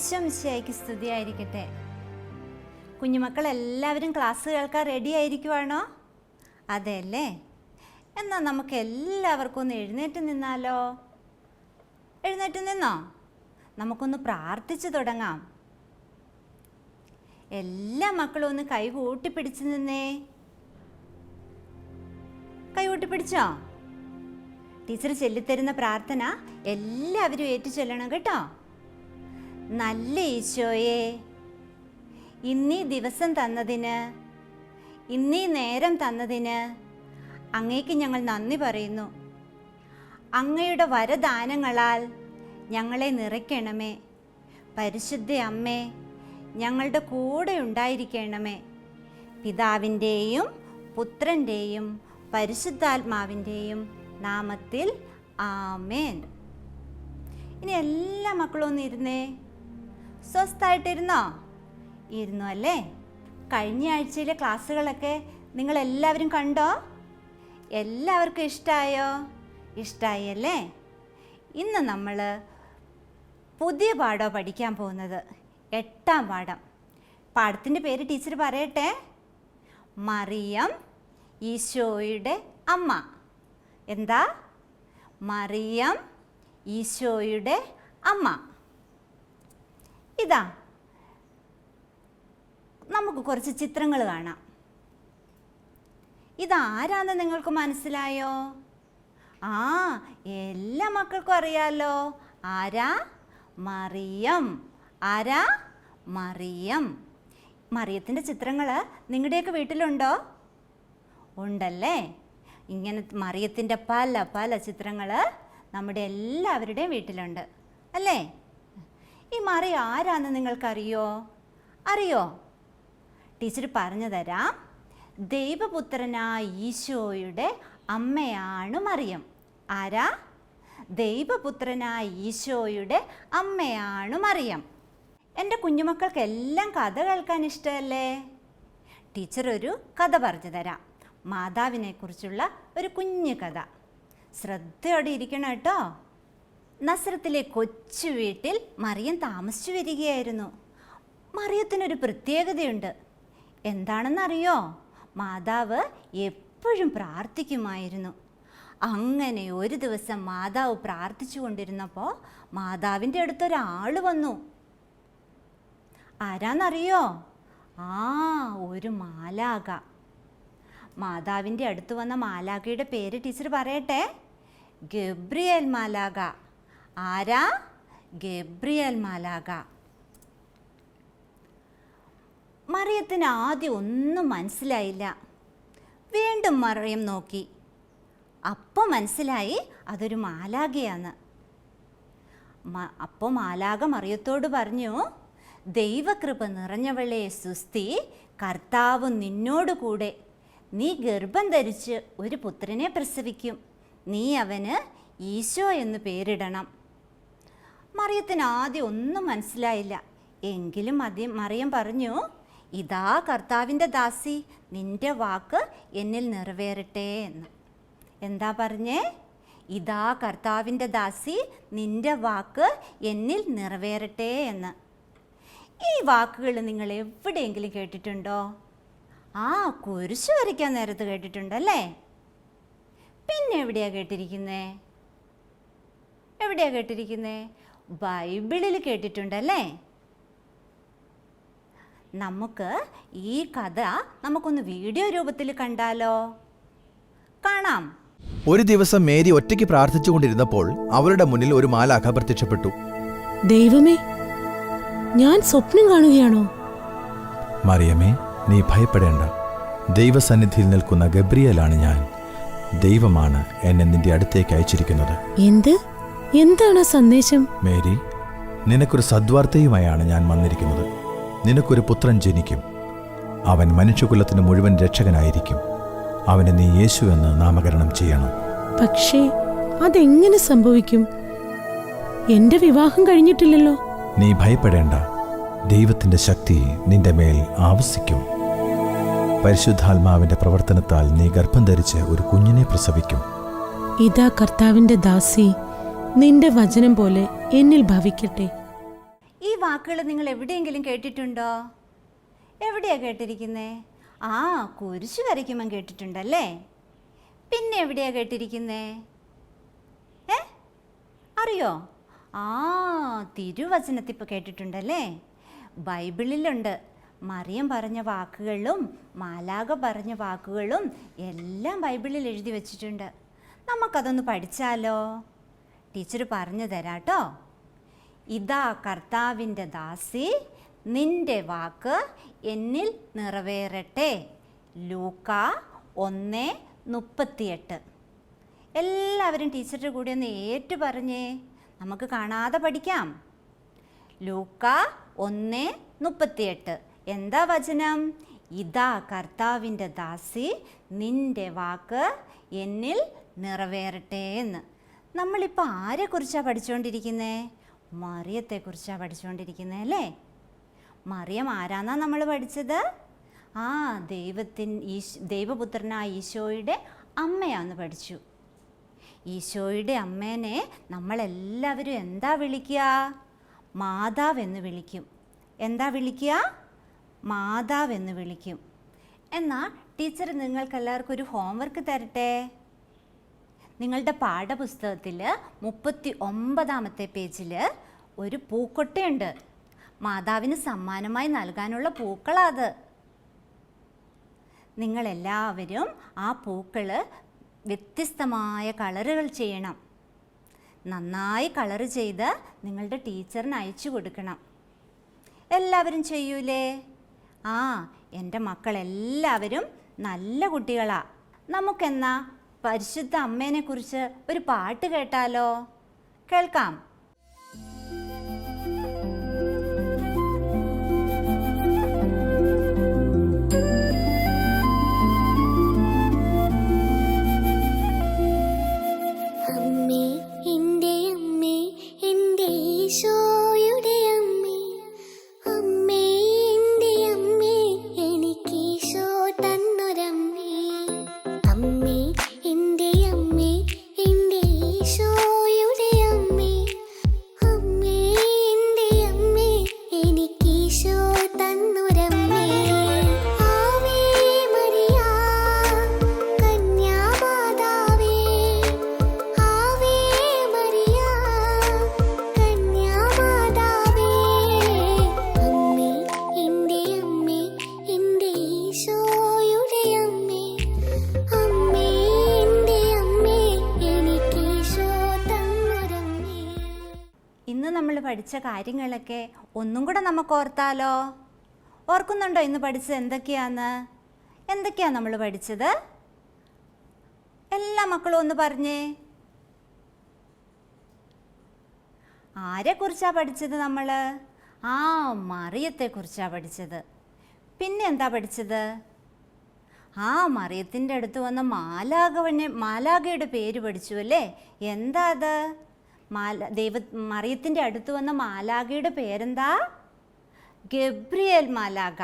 ഈശോ മിശിയായിക്ക് സ്തുതിയായിരിക്കട്ടെ. കുഞ്ഞുമക്കൾ എല്ലാവരും ക്ലാസ് കേൾക്കാൻ റെഡി ആയിരിക്കുവാണോ? അതെ അല്ലേ എന്നാൽ നമുക്ക് എല്ലാവർക്കും ഒന്ന് എഴുന്നേറ്റ് നിന്നാലോ? എഴുന്നേറ്റ് നിന്നോ? നമുക്കൊന്ന് പ്രാർത്ഥിച്ചു തുടങ്ങാം. എല്ലാ മക്കളും ഒന്ന് കൈ കൂട്ടിപ്പിടിച്ച് നിന്നേ. കൈ കൂട്ടിപ്പിടിച്ചോ? ടീച്ചർ ചൊല്ലിത്തരുന്ന പ്രാർത്ഥന എല്ലാവരും ഏറ്റു ചൊല്ലണം കേട്ടോ. നല്ല ഈശോയെ. ഇന്നീ ദിവസം തന്നതിന് ഇന്നീ നേരം തന്നതിന് അങ്ങേക്ക് ഞങ്ങൾ നന്ദി പറയുന്നു. അങ്ങയുടെ വരദാനങ്ങളാൽ ഞങ്ങളെ നിറയ്ക്കണമേ. പരിശുദ്ധ അമ്മേ ഞങ്ങളുടെ കൂടെ ഉണ്ടായിരിക്കണമേ. പിതാവിന്റെയും പുത്രന്റെയും പരിശുദ്ധാത്മാവിന്റെയും നാമത്തിൽ ആമേൻ. ഇനി എല്ലാ മക്കളും ഒന്ന് ഇരുന്നേ. സ്വസ്ഥായിട്ടിരുന്നോ ഇരുന്നു അല്ലേ? കഴിഞ്ഞ ആഴ്ചയിലെ ക്ലാസ്സുകളൊക്കെ നിങ്ങൾ എല്ലാവരും കണ്ടോ? എല്ലാവർക്കും ഇഷ്ടമായോ ഇഷ്ടമായി അല്ലേ? ഇന്ന് നമ്മൾ പുതിയ പാഠമാണ് പഠിക്കാൻ പോകുന്നത് എട്ടാം പാഠം. പാഠത്തിന്റെ പേര് ടീച്ചർ പറയട്ടെ? മറിയം ഈശോയുടെ അമ്മ. എന്താ? മറിയം ഈശോയുടെ അമ്മ. ഇതാ. നമുക്ക് കുറച്ച് ചിത്രങ്ങൾ കാണാം. ഇതാരാന്ന് നിങ്ങൾക്ക് മനസ്സിലായോ? ആ എല്ലാ മക്കൾക്കും അറിയാലോ. ആരാ? മറിയം. ആരാ? മറിയം. മറിയത്തിന്റെ ചിത്രങ്ങൾ നിങ്ങളുടെയൊക്കെ വീട്ടിലുണ്ടോ? ഉണ്ടല്ലേ? ഇങ്ങനെ മറിയത്തിന്റെ പല പല ചിത്രങ്ങൾ നമ്മുടെ എല്ലാവരുടെയും വീട്ടിലുണ്ട്. അല്ലേ? ഈ മറിയ ആരാന്ന് നിങ്ങൾക്കറിയോ? അറിയോ? ടീച്ചർ പറഞ്ഞു തരാം. ദൈവപുത്രനായ ഈശോയുടെ അമ്മയാണ് മറിയം. ആരാ? ദൈവപുത്രനായ ഈശോയുടെ അമ്മയാണ് മറിയം. എന്റെ കുഞ്ഞുമക്കൾക്കെല്ലാം കഥ കേൾക്കാൻ ഇഷ്ടമല്ലേ? ടീച്ചർ ഒരു കഥ പറഞ്ഞു തരാം. മാതാവിനെക്കുറിച്ചുള്ള ഒരു കുഞ്ഞു കഥ. ശ്രദ്ധയോടെ ഇരിക്കണം കേട്ടോ. നസ്രത്തിലെ കൊച്ചു വീട്ടിൽ മറിയം താമസിച്ചു വരികയായിരുന്നു. മറിയത്തിനൊരു പ്രത്യേകതയുണ്ട്. എന്താണെന്നറിയോ? മാതാവ് എപ്പോഴും പ്രാർത്ഥിക്കുമായിരുന്നു. അങ്ങനെ ഒരു ദിവസം മാതാവ് പ്രാർത്ഥിച്ചു കൊണ്ടിരുന്നപ്പോൾ മാതാവിന്റെ അടുത്തൊരാൾ വന്നു. ആരാന്നറിയോ? ആ ഒരു മാലാക മാതാവിന്റെ അടുത്ത് വന്ന മാലാകയുടെ പേര് ടീച്ചർ പറയട്ടെ? ഗബ്രിയേൽ മാലാക ആരാ? ഗബ്രിയൽ മാലാക മറിയത്തിന് ആദ്യം ഒന്നും മനസ്സിലായില്ല. വീണ്ടും മറിയം നോക്കി. അപ്പോൾ മനസ്സിലായി അതൊരു മാലാകയാണ് അപ്പോൾ മാലാക മറിയത്തോട് പറഞ്ഞു ദൈവകൃപ നിറഞ്ഞവളെ സുസ്തി കർത്താവ് നിന്നോട് കൂടെ. നീ ഗർഭം ധരിച്ച് ഒരു പുത്രനെ പ്രസവിക്കും. നീ അവന് ഈശോ എന്ന് പേരിടണം. മറിയത്തിന് ആദ്യം ഒന്നും മനസ്സിലായില്ല. എങ്കിലും അതി മറിയം പറഞ്ഞു ഇതാ കർത്താവിന്റെ ദാസി നിന്റെ വാക്ക് എന്നിൽ നിറവേറട്ടെ എന്ന്. എന്താ പറഞ്ഞേ? ഇതാ കർത്താവിന്റെ ദാസി നിന്റെ വാക്ക് എന്നിൽ നിറവേറട്ടെ എന്ന്. ഈ വാക്കുകൾ നിങ്ങൾ എവിടെയെങ്കിലും കേട്ടിട്ടുണ്ടോ? ആ കുരിശ് വരയ്ക്കാൻ നേരത്ത് കേട്ടിട്ടുണ്ടല്ലേ? പിന്നെ എവിടെയാണ് കേട്ടിരിക്കുന്നേ? എവിടെയാണ് കേട്ടിരിക്കുന്നേ? ബൈബിളിൽ കേട്ടിട്ടുണ്ടല്ലേ? നമുക്ക് ഈ കഥ നമുക്കൊന്ന് വീഡിയോ രൂപത്തിൽ കണ്ടാലോ? കാണാം. ഒരു ദിവസം മേരി ഒറ്റയ്ക്ക് പ്രാർത്ഥിച്ചുകൊണ്ടിരുന്നപ്പോൾ അവരുടെ മുന്നിൽ ഒരു മാലാഖ പ്രത്യക്ഷപ്പെട്ടു. ദൈവമേ ഞാൻ സ്വപ്നം കാണുകയാണോ? മറിയമേ നീ ഭയപ്പെടേണ്ട. ദൈവസന്നിധിയിൽ നിൽക്കുന്ന ഗബ്രിയലാണ് ഞാൻ. ദൈവമാണ് എന്നെ നിന്റെ അടുത്തേക്ക് അയച്ചിരിക്കുന്നത്. എന്ത്? എന്താണ് സന്ദേശം? മേരി നിനക്കൊരു സദ്വാർത്തയുമായാണ് ഞാൻ വന്നിരിക്കുന്നത്. നിനക്കൊരു പുത്രൻ ജനിക്കും. അവൻ മനുഷ്യകുലത്തിന് മുഴുവൻ രക്ഷകനായിരിക്കും. അവനെ നീ യേശു എന്ന് നാമകരണം ചെയ്യണം. പക്ഷേ അതെങ്ങനെ സംഭവിക്കും? എന്റെ വിവാഹം കഴിഞ്ഞിട്ടില്ലല്ലോ. നീ ഭയപ്പെടേണ്ട. ദൈവത്തിന്റെ ശക്തി നിന്റെ മേൽ ആവസിക്കും. പരിശുദ്ധാത്മാവിന്റെ പ്രവർത്തനത്താൽ നീ ഗർഭം ധരിച്ച് ഒരു കുഞ്ഞിനെ പ്രസവിക്കും. ഇതാ കർത്താവിന്റെ ദാസി. നിന്റെ വചനം പോലെ എന്നിൽ ഭവിക്കട്ടെ. ഈ വാക്കുകൾ നിങ്ങൾ എവിടെയെങ്കിലും കേട്ടിട്ടുണ്ടോ? എവിടെയാ കേട്ടിരിക്കുന്നേ? ആ കുരിശു വരയ്ക്കുമ്പം കേട്ടിട്ടുണ്ടല്ലേ? പിന്നെ എവിടെയാ കേട്ടിരിക്കുന്നേ? ഏ? അറിയോ? ആ തിരുവചനത്തിൽ ഇപ്പോൾ കേട്ടിട്ടുണ്ടല്ലേ? ബൈബിളിലുണ്ട്. മറിയം പറഞ്ഞ വാക്കുകളും മാലാക പറഞ്ഞ വാക്കുകളും എല്ലാം ബൈബിളിൽ എഴുതി വച്ചിട്ടുണ്ട്. നമുക്കതൊന്ന് പഠിച്ചാലോ? ടീച്ചർ പറഞ്ഞു തരാട്ടോ. ഇതാ കർത്താവിന്റെ ദാസി നിന്റെ വാക്ക് എന്നിൽ നിറവേറട്ടെ. ലൂക്ക ഒന്ന് മുപ്പത്തിയെട്ട്. എല്ലാവരും ടീച്ചറുടെ കൂടെ ഒന്ന് ഏറ്റു പറഞ്ഞേ നമുക്ക് കാണാതെ പഠിക്കാം. ലൂക്ക ഒന്ന് മുപ്പത്തിയെട്ട്. എന്താ വചനം? ഇതാ കർത്താവിന്റെ ദാസി നിന്റെ വാക്ക് എന്നിൽ നിറവേറട്ടെ എന്ന്. നമ്മളിപ്പോൾ ആരെക്കുറിച്ചാണ് പഠിച്ചുകൊണ്ടിരിക്കുന്നേ മറിയത്തെക്കുറിച്ചാണ് പഠിച്ചുകൊണ്ടിരിക്കുന്നത് അല്ലേ? മറിയം ആരാന്നാ നമ്മൾ പഠിച്ചത്? ആ ദൈവത്തിൻ ഈശ് ദൈവപുത്രനായ ഈശോയുടെ അമ്മയാന്ന് പഠിച്ചു. ഈശോയുടെ അമ്മേനെ നമ്മളെല്ലാവരും എന്താ വിളിക്കുക? മാതാവ് എന്ന് വിളിക്കും. എന്താ വിളിക്കുക? മാതാവ് എന്ന് വിളിക്കും. എന്നാൽ ടീച്ചർ നിങ്ങൾക്കെല്ലാവർക്കും ഒരു ഹോംവർക്ക് തരട്ടെ? നിങ്ങളുടെ പാഠപുസ്തകത്തിൽ മുപ്പത്തി ഒമ്പതാമത്തെ പേജിൽ ഒരു പൂക്കൊട്ടയുണ്ട്. മാതാവിന് സമ്മാനമായി നൽകാനുള്ള പൂക്കളാത്. നിങ്ങളെല്ലാവരും ആ പൂക്കൾ വ്യത്യസ്തമായ കളറുകൾ ചെയ്യണം. നന്നായി കളർ ചെയ്ത് നിങ്ങളുടെ ടീച്ചറിന് അയച്ചു കൊടുക്കണം. എല്ലാവരും ചെയ്യൂലേ? ആ എന്റെ മക്കളെല്ലാവരും നല്ല കുട്ടികളാ. നമുക്കെന്നാ? പരിശുദ്ധ അമ്മേനെക്കുറിച്ച് ഒരു പാട്ട് കേട്ടാലോ? കേൾക്കാം. പഠിച്ച കാര്യങ്ങളൊക്കെ ഒന്നും കൂടെ നമുക്ക് ഓർത്താലോ? ഓർക്കുന്നുണ്ടോ ഇന്ന് പഠിച്ചത് എന്തൊക്കെയാന്ന്? എന്തൊക്കെയാണ് നമ്മൾ പഠിച്ചത്? എല്ലാ മക്കളും ഒന്ന് പറഞ്ഞേ. ആരെക്കുറിച്ചാണ് പഠിച്ചത് നമ്മൾ ആ മറിയത്തെക്കുറിച്ചാണ് പഠിച്ചത്. പിന്നെ എന്താ പഠിച്ചത്? ആ മറിയത്തിന്റെ അടുത്ത് വന്ന മാലാകവനെ മാലാകയുടെ പേര് പഠിച്ചു അല്ലേ? എന്താ അത്? മാല ദൈവ മറിയത്തിന്റെ അടുത്ത് വന്ന മാലാഖയുടെ പേരെന്താ? ഗബ്രിയേൽ മാലാഖ.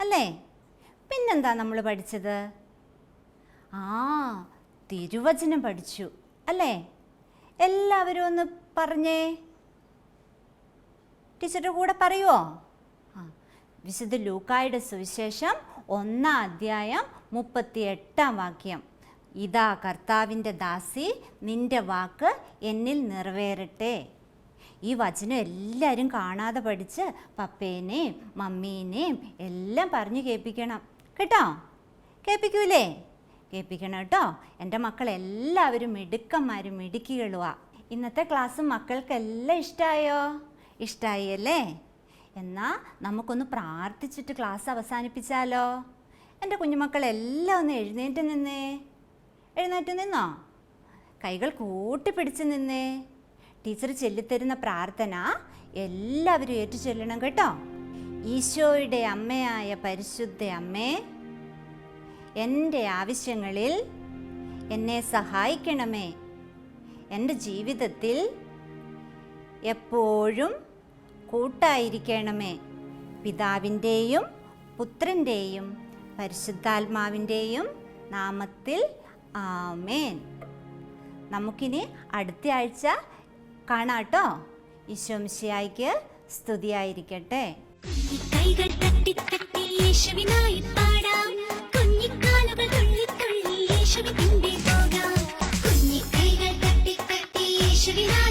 അല്ലേ? പിന്നെന്താ നമ്മൾ പഠിച്ചത്? ആ തിരുവചനം പഠിച്ചു. അല്ലേ? എല്ലാവരും ഒന്ന് പറഞ്ഞേ. ടീച്ചറുടെ കൂടെ പറയുമോ ആ വിശുദ്ധ ലൂക്കായുടെ സുവിശേഷം ഒന്നാം അധ്യായം മുപ്പത്തി എട്ടാം വാക്യം. ഇതാ കർത്താവിന്റെ ദാസി നിന്റെ വാക്ക് എന്നിൽ നിറവേറട്ടെ. ഈ വചനം എല്ലാവരും കാണാതെ പഠിച്ച് പപ്പേനെയും മമ്മീനെയും എല്ലാം പറഞ്ഞു കേൾപ്പിക്കണം. കേട്ടോ? കേൾപ്പിക്കൂലേ? കേൾപ്പിക്കണം കേട്ടോ. എന്റെ മക്കൾ എല്ലാവരും മിടുക്കന്മാരും മിടുക്കികളുവാ. ഇന്നത്തെ ക്ലാസ് മക്കൾക്കെല്ലാം ഇഷ്ടമായോ ഇഷ്ടമായി അല്ലേ? എന്നാൽ നമുക്കൊന്ന് പ്രാർത്ഥിച്ചിട്ട് ക്ലാസ് അവസാനിപ്പിച്ചാലോ? എന്റെ കുഞ്ഞുമക്കളെല്ലാം ഒന്ന് എഴുന്നേറ്റ് നിന്നേ. എഴുന്നേറ്റ് നിന്നോ? കൈകൾ കൂട്ടിപ്പിടിച്ച് നിന്ന്. ടീച്ചർ ചൊല്ലിത്തരുന്ന പ്രാർത്ഥന എല്ലാവരും ഏറ്റു ചൊല്ലണം കേട്ടോ. ഈശോയുടെ അമ്മയായ പരിശുദ്ധ അമ്മേ എന്റെ ആവശ്യങ്ങളിൽ എന്നെ സഹായിക്കണമേ. എന്റെ ജീവിതത്തിൽ എപ്പോഴും കൂട്ടായിരിക്കണമേ. പിതാവിന്റെയും പുത്രന്റെയും പരിശുദ്ധാത്മാവിന്റെയും നാമത്തിൽ ആമേൻ. നമുക്കിനി അടുത്ത ആഴ്ച കാണാട്ടോ ഈശോമിശിയായിക്ക് സ്തുതിയായിരിക്കട്ടെ. കൈകൾ തട്ടി തട്ടി യേശുവിനായി പാടാം. കുഞ്ഞിക്കാലുകൾ തുള്ളി തുള്ളി യേശുവിൻ പിൻപേ പോകാം കുഞ്ഞിക്കൈകൾ തട്ടി തട്ടി യേശുവിനായി